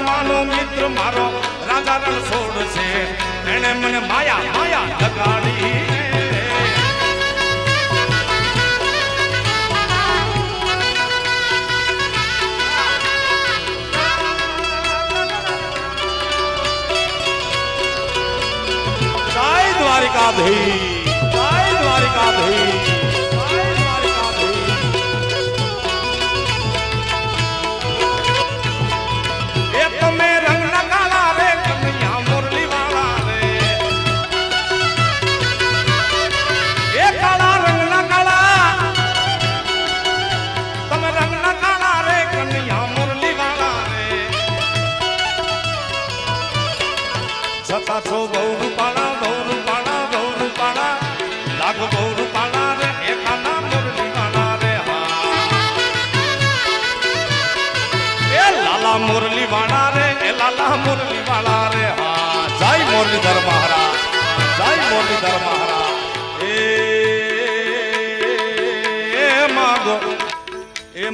પરમાનો મિત્ર મારો રાધા રણ છોડ છે એને મને માયા માયા લગાડી દ્વારિકા ધઈ દ્વારિકા ધઈ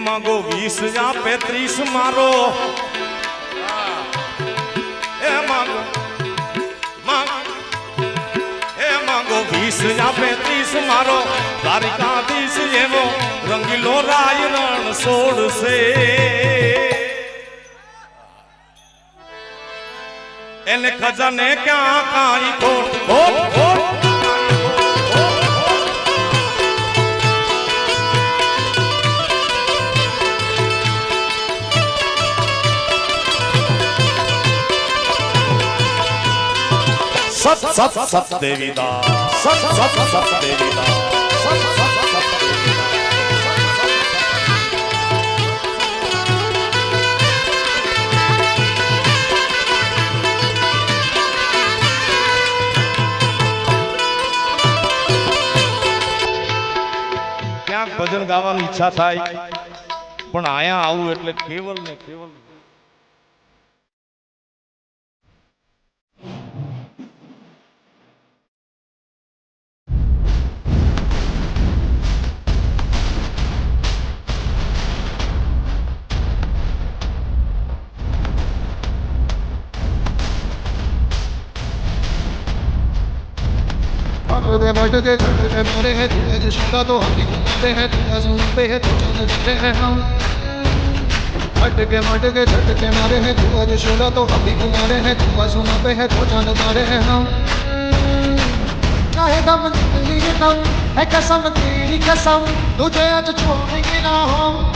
માંગો વીસ આપે પેત્રીસ મારો એ માંગો એ માંગો, વીસ આપે ત્રીસ મારો તારીખા દીસ એવો રંગીલો રાય રણ છોડશે એને ખજાને ક્યાં કાંઈ ખોટ ખોટ ખોટ. સત સત સત દેવીદા સત સત સત દેવીદા સત સત સત દેવીદા ક્યાંક ભજન ગાવાની ઈચ્છા થાય પણ આયા આવું એટલે કેવલ ને કેવલ que te muere है जो सुनता तो हम भी है पे है जान हम के मट के झट के मारे हैं, तू जो सुनता तो हम भी मारे हैं, तू सुन पे है, तू जान मारे हैं हम। चाहे दम दिल्ली दम, है कसम तेरी कसम, तुझे आज छोड़ेंगे ना हम।